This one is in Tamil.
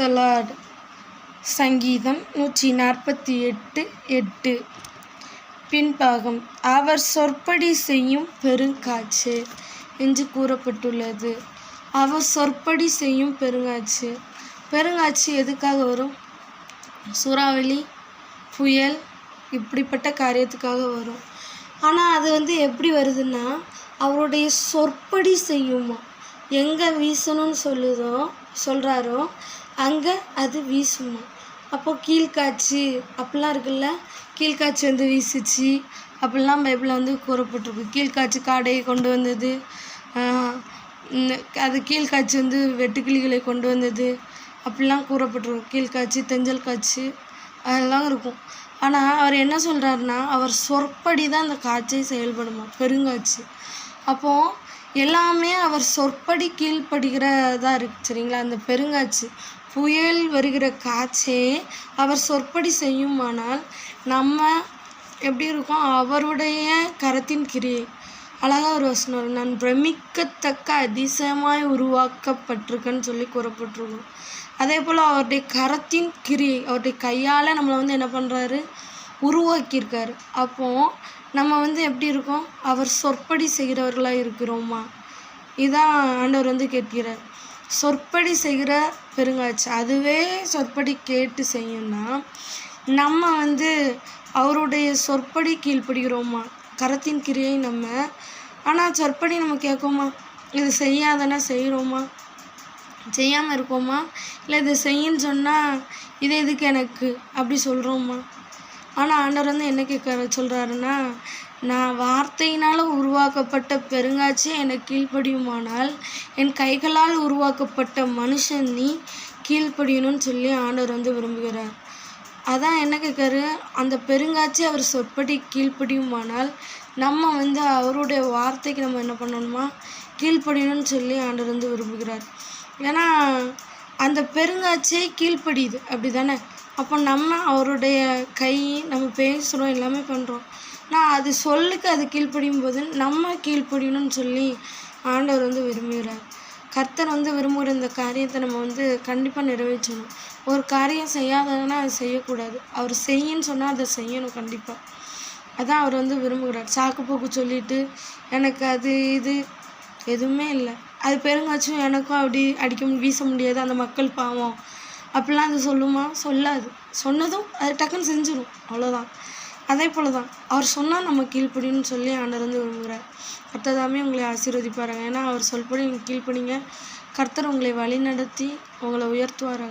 த சங்கீதம் நூற்றி நாற்பத்தி எட்டு எட்டு. பின்பாகம் அவர் சொற்படி செய்யும் பெருங்காற்று என்று கூறப்பட்டுள்ளது. அவர் சொற்படி செய்யும் பெருங்காற்று பெருங்காற்று எதுக்காக வரும்? சூறாவளி புயல் இப்படிப்பட்ட காரியத்துக்காக வரும். ஆனால் அது வந்து எப்படி வருதுன்னா அவருடைய சொற்படி செய்யுமா? எங்கே வீசணும்னு சொல்லுதோ சொல்கிறாரோ அங்கே அது வீசுமா. அப்போது கீழ்காட்சி அப்படிலாம் இருக்குல்ல கீழ்காட்சி வந்து வீசுச்சு. அப்படிலாம் பைபிளில் வந்து கூறப்பட்டிருக்கு. கீழ்காட்சி காடையை கொண்டு வந்தது அது கீழ்காட்சி வந்து வெட்டுக்கிளிகளை கொண்டு வந்தது. அப்படிலாம் கூறப்பட்டிருக்கும் கீழ்காட்சி தெஞ்சல் காட்சி அதெல்லாம் இருக்கும். ஆனால் அவர் என்ன சொல்கிறாருன்னா அவர் சொற்படி தான் அந்த காட்சியை செயல்படுமா. பெருங்காட்சி. அப்போது எல்லாமே அவர் சொற்படி கீழ்ப்படுகிறதா இருக்கு சரிங்களா? அந்த பெருங்காட்சி. புயல் வருகிற காட்சியே அவர் சொற்படி செய்யுமானால் நம்ம எப்படி இருக்கோம்? அவருடைய கரத்தின் கிரியை. அழகாக ஒரு வசனம் நான் பிரமிக்கத்தக்க அதிசயமாய் உருவாக்கப்பட்டிருக்கேன்னு சொல்லி கூறப்பட்டிருக்கோம். அதே போல் அவருடைய கரத்தின் கிரியை அவருடைய கையால் நம்மளை வந்து என்ன பண்ணுறாரு உருவாக்கியிருக்காரு. அப்போது நம்ம வந்து எப்படி இருக்கோம்? அவர் சொற்படி செய்கிறவர்களாக இருக்கிறோமா? இதான் ஆண்டவர் வந்து கேட்கிறார். சொற்படி செய்கிற பெருங்காட்சி அதுவே சொற்படி கேட்டு செய்யும்னா நம்ம வந்து அவருடைய சொற்படி கீழ்ப்படுகிறோமா? கரத்தின் கிரியை நம்ம ஆனால் சொற்படி நம்ம கேட்கோமா? இது செய்யாதனா செய்கிறோமா செய்யாமல் இருக்கோமா? இல்லை இது செய்யுன்னு சொன்னால் இது எதுக்கு எனக்கு? அப்படி சொல்கிறோமா ஆனால் ஆண்டவர் வந்து என்ன கேட்க சொல்கிறாருன்னா நான் வார்த்தையினால் உருவாக்கப்பட்ட பெருங்காட்சி என்னை கீழ்ப்படியுமானால் என் கைகளால் உருவாக்கப்பட்ட மனுஷன் நீ கீழ்ப்படியணும்னு சொல்லி ஆண்டவர் வந்து விரும்புகிறார். அதான் என்ன கேட்காரு அந்த பெருங்காட்சி அவர் சொற்படி கீழ்ப்படியுமானால் நம்ம வந்து அவருடைய வார்த்தைக்கு நம்ம என்ன பண்ணணுமா? கீழ்ப்படியணும்னு சொல்லி ஆண்டவர் வந்து விரும்புகிறார். ஏன்னா அந்த பெருங்காட்சியை கீழ்ப்படியுது. அப்படி தானே அப்போ நம்ம அவருடைய கை நம்ம பேசுகிறோம் எல்லாமே பண்ணுறோம் நான் அது சொல்லுக்கு அது கீழ்ப்படியும் போது நம்ம கீழ்ப்படியணும்னு சொல்லி ஆண்டவர் வந்து விரும்புகிறார். கர்த்தர் வந்து விரும்புகிற இந்த காரியத்தை நம்ம வந்து கண்டிப்பாக நிறைவேற்றணும். ஒரு காரியம் செய்யாததுன்னா அது செய்யக்கூடாது. அவர் செய்யின்னு சொன்னால் அதை செய்யணும் கண்டிப்பாக அதான் அவர் வந்து விரும்புகிறார். சாக்கு போக்கு சொல்லிட்டு எனக்கு அது இது எதுவுமே இல்லை. அது பெருங்காச்சும் எனக்கும் அப்படி அடிக்க வீச முடியாது. அந்த மக்கள் பாவம். அப்படிலாம் அது சொல்லுமா? சொல்லாது. சொன்னதும் அது டக்குன்னு செஞ்சிடும் அவ்வளோதான் அதே போல தான் அவர் சொன்னால் நம்ம கீழ்ப்படின்னு சொல்லி ஆண்டர் வந்து விரும்புகிறார் கர்த்ததாமே உங்களை ஆசீர்வதிப்பாருங்க. ஏன்னா அவர் சொல்படி நீங்கள் கீழ்ப்படிங்க. கர்த்தர் உங்களை வழி நடத்தி உங்களை உயர்த்துவாராங்க.